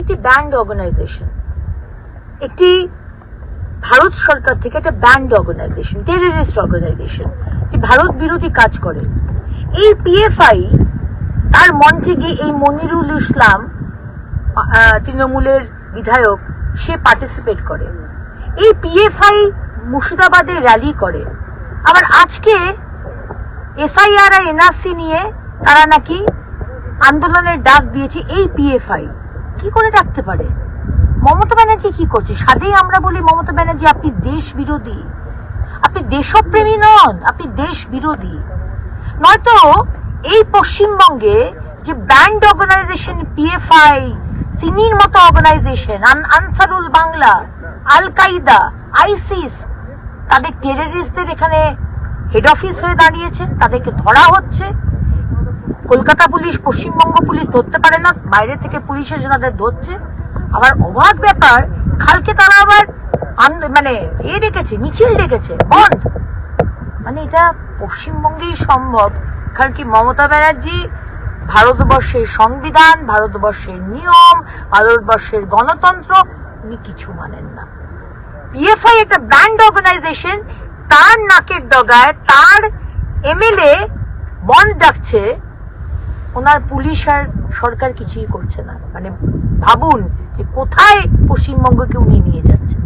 একটি band organisation একটি ভারত সরকার থেকে একটা ব্যান্ড অর্গানাইজেশন টেররিস্ট অর্গানাইজেশন যে ভারত বিরোধী কাজ করে। এই পিএফআই তার মঞ্চে গিয়ে এই মনিরুল ইসলাম তৃণমূলের বিধায়ক, সে পার্টিসিপেট করে। এই পিএফআই মুর্শিদাবাদে র্যালি করে। আবার আজকে এসআইআর আর এনআরসি নিয়ে তারা নাকি আন্দোলনের ডাক দিয়েছে এই পিএফআই কি করে ডাকতে পারে? মমতা ব্যানার্জি কি করছে? সাদেই আমরা বলি, মমতা ব্যানার্জি, আপনি দেশ বিরোধী আপনি দেশপ্রেমী নন, আপনি দেশ বিরোধী নয়তো এই পশ্চিমবঙ্গে যে ব্যান্ড অর্গানাইজেশন পিএফআই সিনির মতো অর্গানাইজেশন আনসারুল বাংলা আল কায়দা আইসিস, তাদের টেররিস্টদের এখানে হেড অফিস হয়ে দাঁড়িয়েছে, তাদেরকে ধরা হচ্ছে। কলকাতা পুলিশ, পশ্চিমবঙ্গ পুলিশ ধরতে পারে না, বাইরে থেকে পুলিশ এসে তাদের ধরছে। আবার অবাক ব্যাপার, কালকে তারা আবার মানে এ ডেকেছে, মিছিল ডেকেছে, বন্ধ। মানে এটা পশ্চিমবঙ্গেই সম্ভব, কারণ কি মমতা ব্যানার্জি ভারতবর্ষের সংবিধান, ভারতবর্ষের নিয়ম, ভারতবর্ষের গণতন্ত্র, উনি কিছু মানেন না। পিএফআই একটা ব্র্যান্ড অর্গানাইজেশন, তার নাকের ডগায় তার এমএলএ বন্ধ ডাকছে ওনার পুলিশ আর সরকার কিছুই করছে না। মানে ভাবুন যে কোথায় পশ্চিমবঙ্গকে উনি নিয়ে যাচ্ছেন।